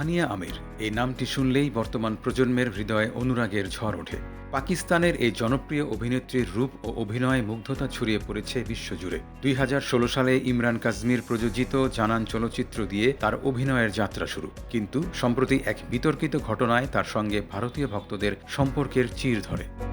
হানিয়া আমির, এই নামটি শুনলেই বর্তমান প্রজন্মের হৃদয়ে অনুরাগের ঝড় ওঠে। পাকিস্তানের এই জনপ্রিয় অভিনেত্রীর রূপ ও অভিনয়ে মুগ্ধতা ছড়িয়ে পড়েছে বিশ্বজুড়ে। দুই হাজার ষোলো সালে ইমরান কাজমির প্রযোজিত জানান চলচ্চিত্র দিয়ে তার অভিনয়ের যাত্রা শুরু। কিন্তু, সম্প্রতি এক বিতর্কিত ঘটনায় তার সঙ্গে ভারতীয় ভক্তদের সম্পর্কের চির ধরে।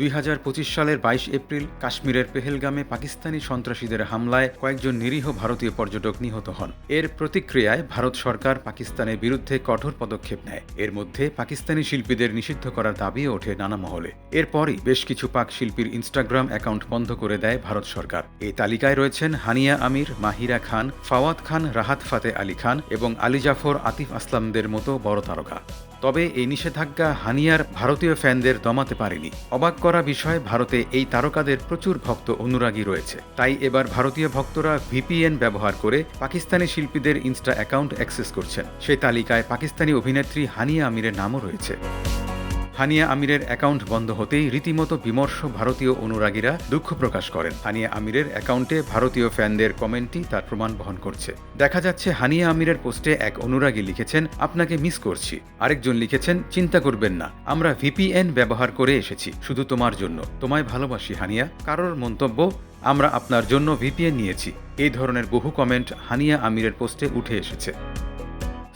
দুই হাজার পঁচিশ সালের বাইশ এপ্রিল কাশ্মীরের পেহেলগামে পাকিস্তানি সন্ত্রাসীদের হামলায় কয়েকজন নিরীহ ভারতীয় পর্যটক নিহত হন। এর প্রতিক্রিয়ায় ভারত সরকার পাকিস্তানের বিরুদ্ধে কঠোর পদক্ষেপ নেয়। এর মধ্যে পাকিস্তানি শিল্পীদের নিষিদ্ধ করার দাবিও ওঠে নানা মহলে। এরপরই বেশ কিছু পাক শিল্পীর ইনস্টাগ্রাম অ্যাকাউন্ট বন্ধ করে দেয় ভারত সরকার। এই তালিকায় রয়েছেন হানিয়া আমির, মাহিরা খান, ফাওয়াদ খান, রাহাত ফাতে আলী খান এবং আলী জাফর, আতিফ আসলামদের মতো বড় তারকা। তবে এই নিষেধাজ্ঞা হানিয়ার ভারতীয় ফ্যানদের দমাতে পারেনি। অবাক করা বিষয়ে ভারতে এই তারকাদের প্রচুর ভক্ত অনুরাগী রয়েছে। তাই এবার ভারতীয় ভক্তরা ভিপিএন ব্যবহার করে পাকিস্তানি শিল্পীদের ইনস্টা অ্যাকাউন্ট অ্যাক্সেস করছেন। সেই তালিকায় পাকিস্তানি অভিনেত্রী হানিয়া আমিরের নামও রয়েছে। হানিয়া আমিরের অ্যাকাউন্ট বন্ধ হতেই রীতিমতো বিমর্ষ ভারতীয় অনুরাগীরা দুঃখ প্রকাশ করেন। হানিয়া আমিরের অ্যাকাউন্টে ভারতীয় ফ্যানদের কমেন্টই তার প্রমাণ বহন করছে। দেখা যাচ্ছে হানিয়া আমিরের পোস্টে এক অনুরাগী লিখেছেন, আপনাকে মিস করছি। আরেকজন লিখেছেন, চিন্তা করবেন না, আমরা ভিপিএন ব্যবহার করে এসেছি, শুধু তোমার জন্য। তোমায় ভালোবাসি হানিয়া, কারোর মন্তব্য, আমরা আপনার জন্য ভিপিএন নিয়েছি। এই ধরনের বহু কমেন্ট হানিয়া আমিরের পোস্টে উঠে এসেছে।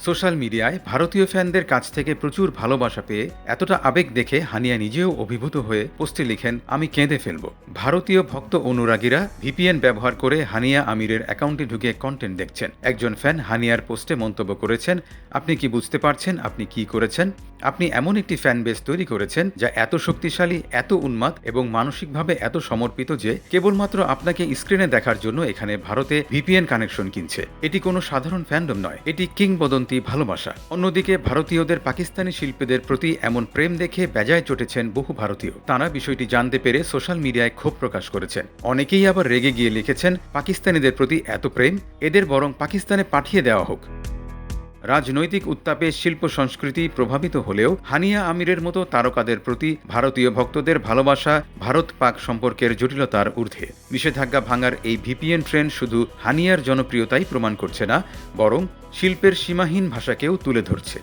সোশ্যাল মিডিয়ায় ভারতীয় ফ্যানদের কাছ থেকে প্রচুর ভালোবাসা পেয়ে এতটা আবেগ দেখে হানিয়া নিজেও অভিভূত হয়ে পোস্টে লিখেন, আমি কেঁদে ফেলব। ভারতীয় ভক্ত অনুরাগীরা ভিপিএন ব্যবহার করে হানিয়া আমিরের অ্যাকাউন্টে ঢুকে কন্টেন্ট দেখছেন। একজন ফ্যান হানিয়ার পোস্টে মন্তব্য করেছেন, আপনি কি বুঝতে পারছেন? আপনি কি করেছেন? আপনি এমন একটি ফ্যান বেস তৈরি করেছেন যা এত শক্তিশালী, এত উন্মাদ এবং মানসিকভাবে এত সমর্পিত যে কেবলমাত্র আপনাকে স্ক্রিনে দেখার জন্য এখানে ভারতে ভিপিএন কানেকশন কিনছে। এটি কোনো সাধারণ ফ্যান্ডম নয়। এটি কিংবদন্তি ভালোবাসা। অন্যদিকে ভারতীয়দের পাকিস্তানি শিল্পীদের প্রতি এমন প্রেম দেখে বেজায় চটেছেন বহু ভারতীয়। তারা বিষয়টি জানতে পেরে সোশ্যাল মিডিয়ায় ক্ষোভ প্রকাশ করেছেন। অনেকেই আবার রেগে গিয়ে লিখেছেন, পাকিস্তানিদের প্রতি এত প্রেম, এদের বরং পাকিস্তানে পাঠিয়ে দেওয়া হোক। রাজনৈতিক উত্তাপে শিল্প সংস্কৃতি প্রভাবিত হলেও হানিয়া আমিরের মতো তারকাদের প্রতি ভারতীয় ভক্তদের ভালোবাসা ভারত পাক সম্পর্কের জটিলতার ঊর্ধ্বে। নিষেধাজ্ঞা ভাঙার এই ভিপিএন ট্রেন শুধু হানিয়ার জনপ্রিয়তাই প্রমাণ করছে না, বরং শিল্পের সীমাহীন ভাষাকেও তুলে ধরছে।